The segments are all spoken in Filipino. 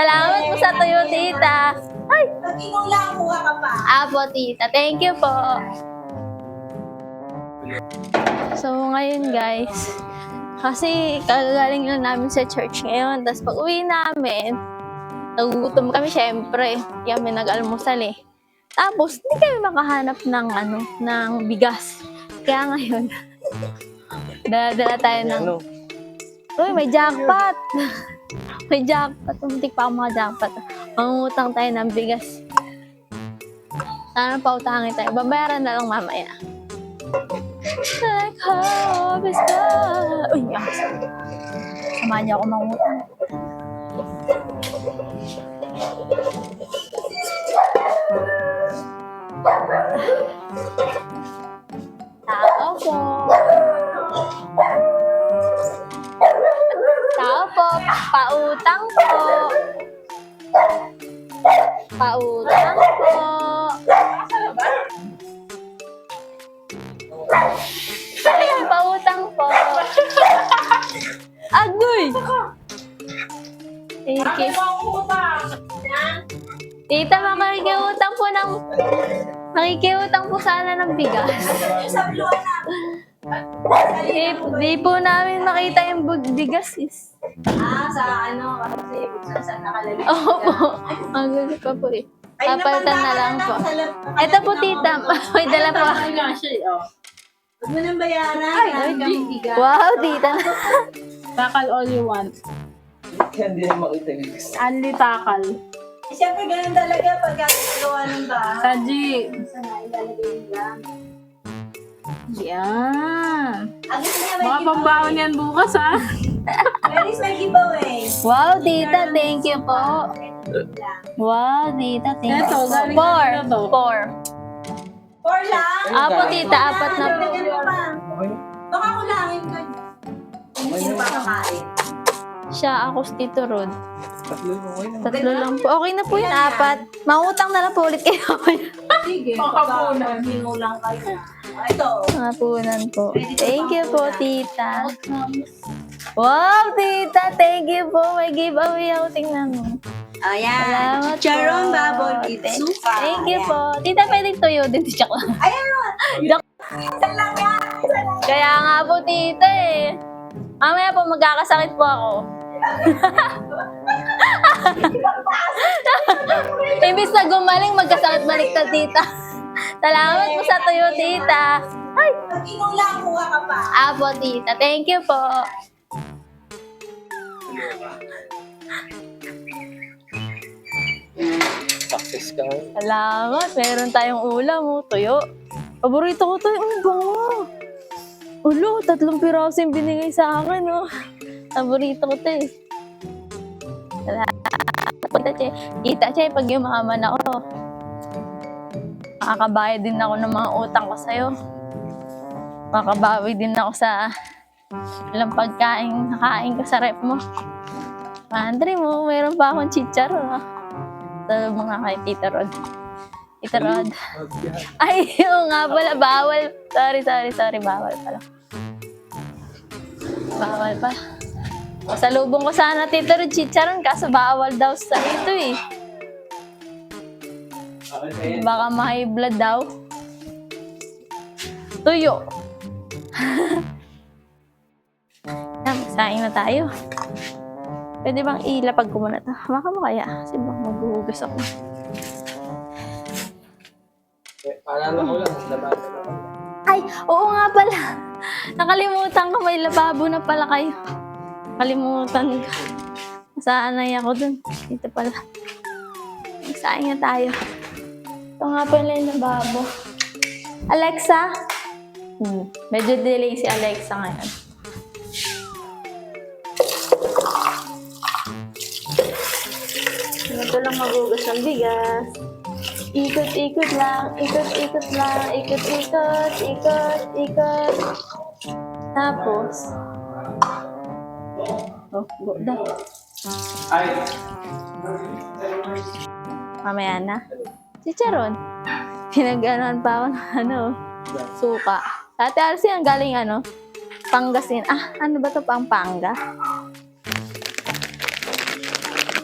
Salamat po sa tuyo, tita. Ay, Pag inulang, kuha ka pa. apo, tita. Thank you po. So, ngayon guys, kasi kagaling lang namin sa church ngayon. Tapos pag uwi namin, nagugutom kami syempre. Kaya kami nag-almusal eh. Tapos, hindi kami makahanap ng ano, ng bigas. Kaya ngayon, dala-dala tayo ng Ano? Uy, may jackpot! may jackpot. Muntik pa ang mga jackpot. Mangungutang tayo ng bigas. Sana pautangin tayo. Babayaran na lang mamaya. Like hope is gone. Uy, yakas. Samahan niyo ako mangutang. Pautang po. Pautang po. Ayan, pautang po. Agoy! Thank you. Tita, makikiutang po ng... Makikiutang po sana ng bigas. Sa blue na. Di, di po namin makita yung bug- bigas is. Ah, sa ano, kasi saan saan nakalagay. Opo. Ang gulo pa po eh. Papalitan na lang po. Ito po tita. May dala po. Ay, nga siya, oh. Huwag mo nang bayaran. Ay, bigas. Wow, tita. Takal all you want. Hindi na makita yung. Only takal. Eh, Siyempre, ganun talaga pag gagawa ng bahay. Saji. Saan na ilalagay nila? Yan. May Mga pambaon yan bukas ha. At least may giveaway. Wow, tita. Thank you po. Wow, tita. Thank you Eto, galing Four. kanina to. Four. Four lang? Apo, tita. Apat na po. Lagyan mo pa. Okay. Baka kulangin ka. Hindi sino pa kakain. Siya, ako si Tito Rod. Tatlo lang. Lang po. Okay na po yung apat. Mangutang na lang po ulit kayo. Sige. Pakapunan. Hinulang kayo. Ah, Ito. Mga punan po. Thank you po, tita. Wow, tita. Thank you po. May giveaway ako. Tingnan mo. Ayan. Salamat Chicharon po. bubble with Thank- you po. Tita, pwedeng tuyo din. Joke lang. Ayan. Joke. Lang. Kaya nga po, tita eh. Mamaya po, magkakasakit po ako. Imbis na gumaling, magkasakit baliktad, tita. Salamat po sa tuyo, tita. Ay, inulang, kuha ka pa. apo, tita. Thank you po. Success ka ngayon. Salamat. Meron tayong ulam, oh. Tuyo. Paborito ko to. Ang bango. Ulo, tatlong piraso yung binigay sa akin, oh. Paborito ko to, eh. Salamat. Tita Che. Tita Che, pag yumaman ako, makakabayad din ako ng mga utang ko sa'yo. Makabawi din ako sa ilang pagkain nakain ko sa rep mo. Andre mo, meron pa akong chicharo. Sa mga kay Tita Rod. Tita Rod. Ay, oo nga pala, bawal. Sorry, sorry, sorry, bawal pala. Bawal pa. Pasalubong ko sana Tita Rod chicharon, kaso bawal daw sa ito eh. Baka ma-high blood daw. Tuyo. Yan, Saing na tayo. Pwede bang ilapag ko muna ito? Baka mo kaya? Kasi baka maghuhugas ako. Eh, Paalala ko lang, laban na. Ay, oo nga pala. Nakalimutan ko, may lababo na pala kayo. Nakalimutan ko. Nasanay ako dun. Dito pala. Magsaing na tayo. Ito nga pala yung lababo. Alexa? Hmm, medyo delay si Alexa ngayon. Ito lang magugas ng bigas. Ikot-ikot lang, ikot-ikot lang, ikot-ikot, ikot, ikot. Tapos, oh, go daw. Mamaya na. Chicharon. Pinag-anuhan pa ako ng ano, suka. Ate Arsi, ang galing ano, Pangasin. Ah, ano ba to Pampanga?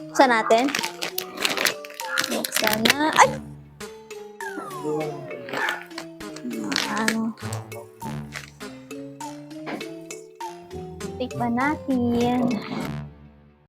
Buksan natin. Buksan na. Ay! Ano? Tikman natin.